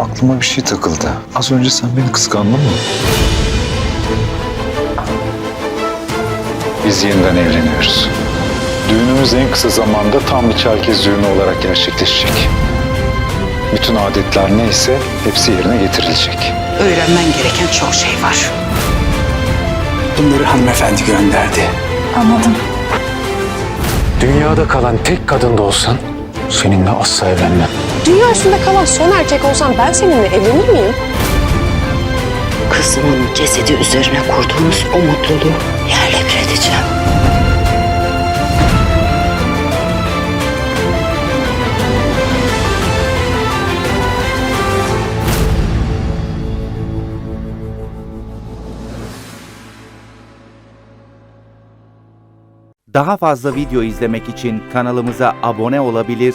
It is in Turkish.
aklıma bir şey takıldı. Az önce sen beni kıskandın mı? Biz yeniden evleniyoruz. Düğünümüz en kısa zamanda tam bir Çerkez düğünü olarak gerçekleşecek. Bütün adetler neyse hepsi yerine getirilecek. Öğrenmen gereken çok şey var. Bunları hanımefendi gönderdi. Anladım. Dünyada kalan tek kadın da olsan seninle asla evlenmem. Dünya üstünde kalan son erkek olsam ben seninle evlenir miyim? Kızımın cesedi üzerine kurduğumuz o mutluluğu yerle bir edeceğim. Daha fazla video izlemek için kanalımıza abone olabilir,